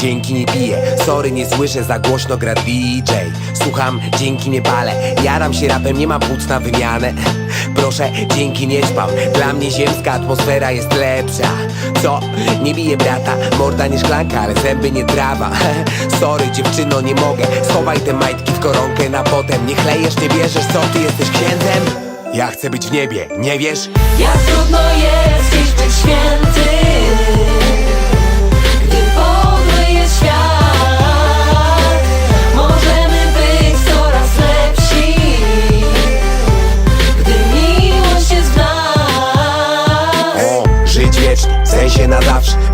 dzięki nie piję. Sorry, nie słyszę, za głośno gra DJ Słucham, dzięki nie palę. Jaram się rapem, nie ma płuc na wymianę. Proszę, dzięki nie śpam Dla mnie ziemska atmosfera jest lepsza. Co? Nie biję brata. Morda nie szklanka, ale zęby nie trawa. Sorry dziewczyno, nie mogę. Schowaj te majtki w koronkę na potem. Nie chlejesz, nie bierzesz, co ty jesteś księdzem? Ja chcę być w niebie, nie wiesz? Jak trudno jest być święty na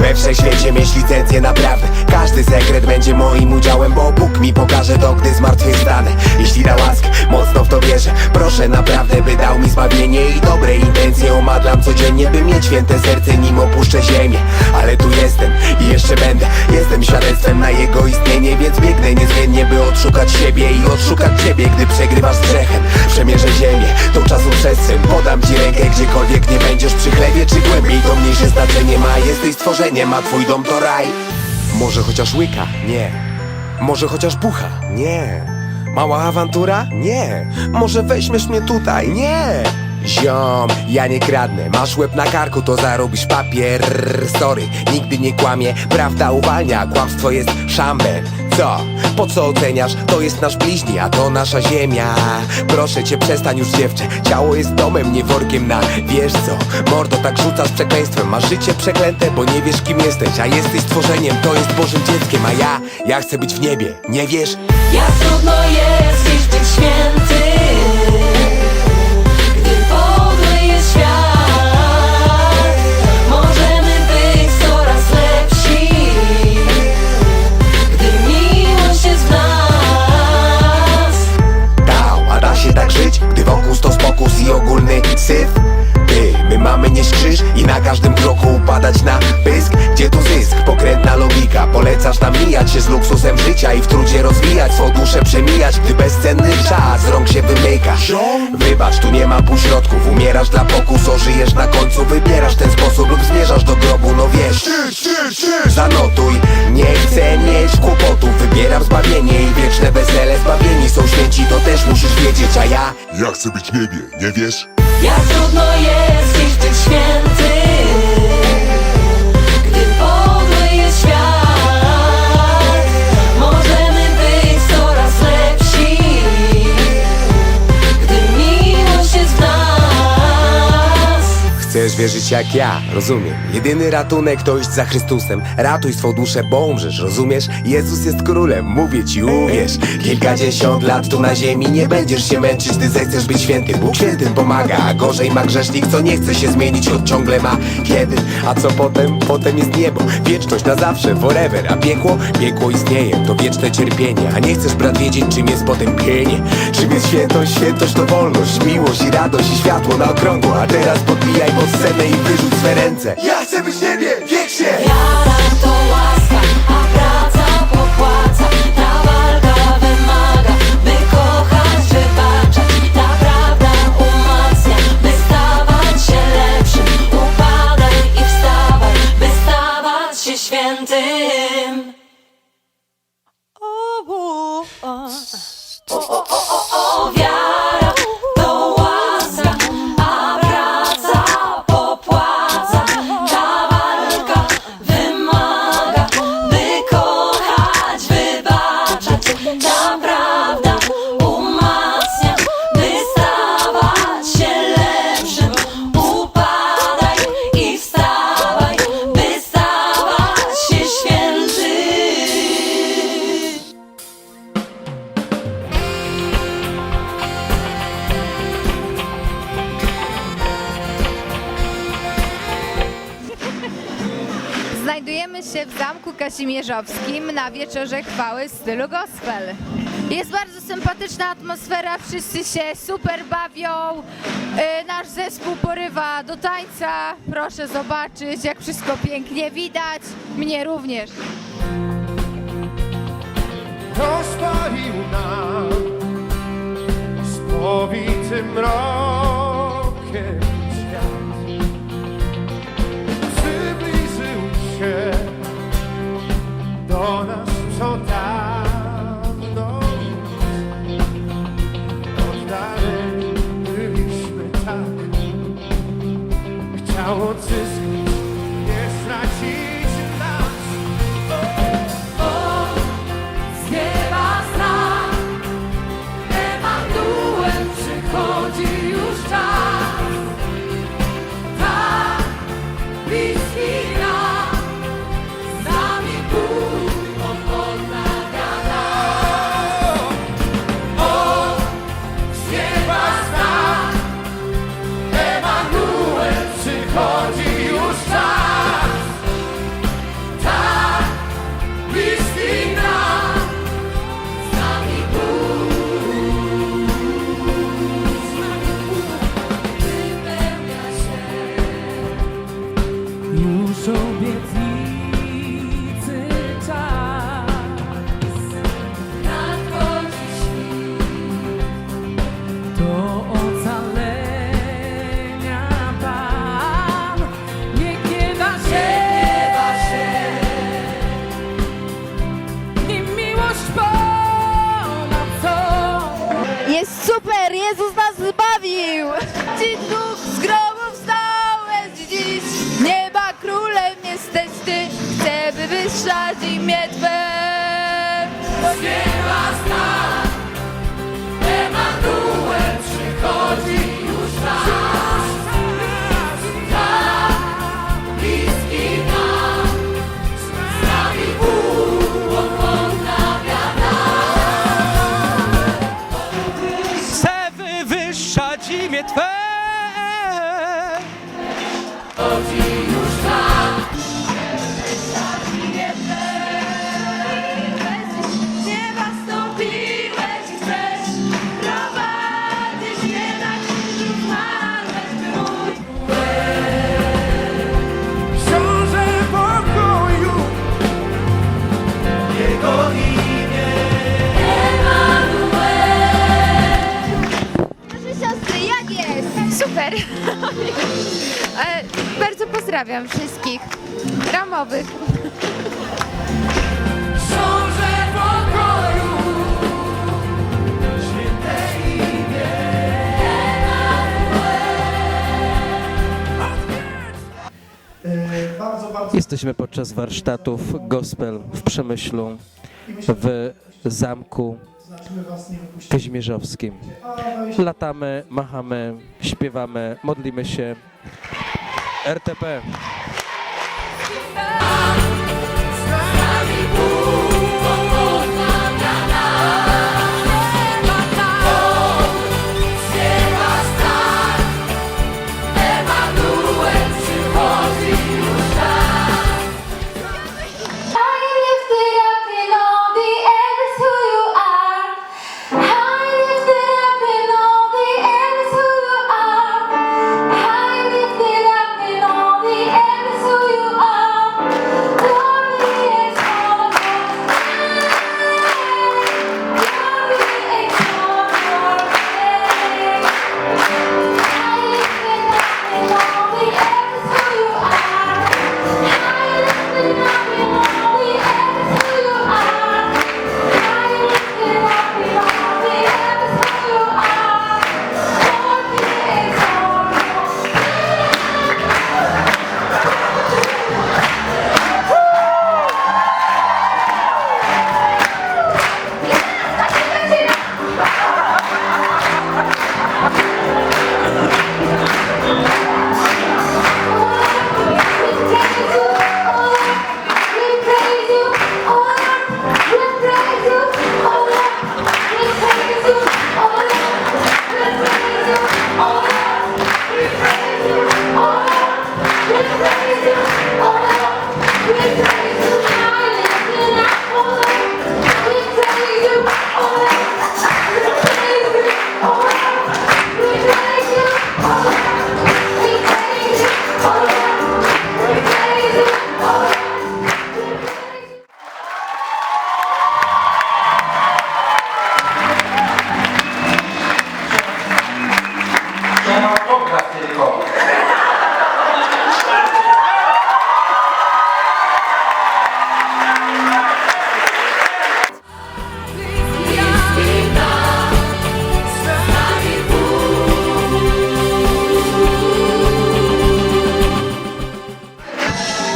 We wszechświecie mieć licencję naprawdę Każdy sekret będzie moim udziałem Bo Bóg mi pokaże to, gdy zmartwychwstanę. Jeśli da łaskę, mocno w to wierzę. Proszę naprawdę, by dał mi zbawienie I dobre intencje. Omadlam codziennie By mieć święte serce, nim opuszczę ziemię. Ale tu jestem i jeszcze będę. Jestem świadectwem na jego istnienie Więc biegnę niezmiennie, by odszukać siebie I odszukać ciebie, gdy przegrywasz z grzechem. Przemierzę ziemię, tą czasu przestrzeń. Podam ci rękę, gdziekolwiek nie będziesz Przy chlebie czy głębiej, to mniejsze znaczenie ma. Jesteś stworzeniem, a twój dom to raj. Może chociaż łyka? Nie. Może chociaż bucha? Nie. Mała awantura? Nie. Może weźmiesz mnie tutaj? Nie. Ziom, ja nie kradnę. Masz łeb na karku, to zarobisz papier. Sorry, nigdy nie kłamie. Prawda uwalnia, kłamstwo jest szambem Co? Po co oceniasz? To jest nasz bliźni, a to nasza ziemia Proszę cię, przestań już dziewczę Ciało jest domem, nie workiem na Wiesz co? Mordo, tak rzucasz przekleństwem Masz życie przeklęte, bo nie wiesz kim jesteś A jesteś stworzeniem, to jest Bożym dzieckiem A ja, ja chcę być w niebie, nie wiesz? Jak trudno jest być święty ogólny syf Ty, my mamy nieść krzyż i na każdym kroku upadać na Się z luksusem życia I w trudzie rozwijać swą duszę przemijać Gdy bezcenny czas z rąk się wymyka Wybacz, tu nie ma półśrodków Umierasz dla pokusu, żyjesz na końcu Wybierasz ten sposób lub zmierzasz do grobu No wiesz, Zanotuj, nie chcę mieć kłopotów Wybieram zbawienie i wieczne wesele Zbawieni są święci, to też musisz wiedzieć A ja Ja chcę być niebie, nie wiesz? Jak trudno jest dziś być święty Chcesz wierzyć jak ja, rozumiem. Jedyny ratunek to iść za Chrystusem. Ratuj swą duszę, bo umrzesz, rozumiesz? Jezus jest królem, mówię ci, uwierz. Kilkadziesiąt lat tu na ziemi Nie będziesz się męczyć, gdy zechcesz być świętym Bóg świętym pomaga, a gorzej ma grzesznik Co nie chce się zmienić, choć ciągle ma. Kiedy? A co potem? Potem jest niebo. Wieczność na zawsze, forever. A piekło? Piekło istnieje, to wieczne cierpienie. A nie chcesz brat wiedzieć, czym jest potępienie Czym jest świętość? Świętość to wolność Miłość i radość i światło na okrągło. A teraz podbijaj pod scenę i wyrzuć swe ręce Ja chcę być w niebie, wiecznie! Wiara to Kazimierzowskim na wieczorze chwały w stylu gospel. Jest bardzo sympatyczna atmosfera, wszyscy się super bawią. Yy, Nasz zespół porywa do tańca. Proszę zobaczyć, jak wszystko pięknie widać. Mnie również. rozpalił nam spowitym mrokiem modlitwę. Z nieba stan, Emanuel przychodzi już raz. Tam, bliski nam. Chcę wywyższać imię Twe. Chodzi już Pozdrawiam wszystkich ramowych. Jesteśmy podczas warsztatów gospel w Przemyślu, w zamku Kazimierzowskim. Latamy, machamy, śpiewamy, modlimy się. ارتبى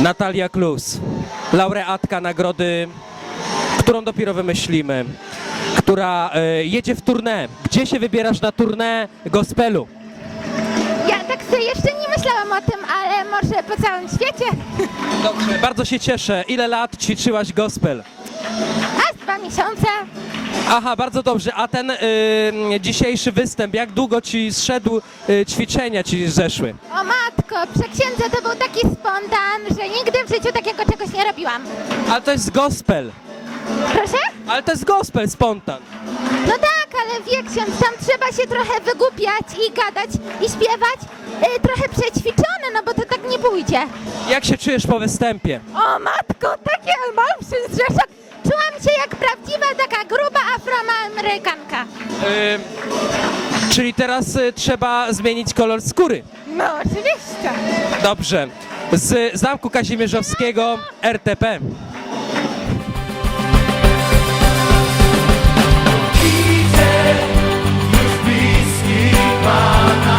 Natalia Klus, laureatka nagrody, którą dopiero wymyślimy, która e, jedzie w tournée. Gdzie się wybierasz na tournée gospelu? Ja tak sobie jeszcze nie myślałam o tym, ale może po całym świecie. Dobrze, bardzo się cieszę. Ile lat ćwiczyłaś gospel? A z dwa miesiące. Aha, bardzo dobrze. A ten y, dzisiejszy występ, jak długo ci zszedł y, ćwiczenia ci zeszły? O matko, przeksiędza to był taki spontan, że nigdy w życiu takiego czegoś nie robiłam. Ale to jest gospel. Proszę? Ale to jest gospel, spontan. No tak, ale wie ksiądz, tam trzeba się trochę wygłupiać i gadać i śpiewać. Y, trochę przećwiczone, no bo to tak nie pójdzie. Jak się czujesz po występie? O matko, takie olbrzym zrzeszok. Czułam się jak prawdziwa taka gruba afroamerykanka. Y, czyli teraz e, trzeba zmienić kolor skóry. No oczywiście. Dobrze. Z Zamku Kazimierzowskiego RTP. Peter, już bliski Pana.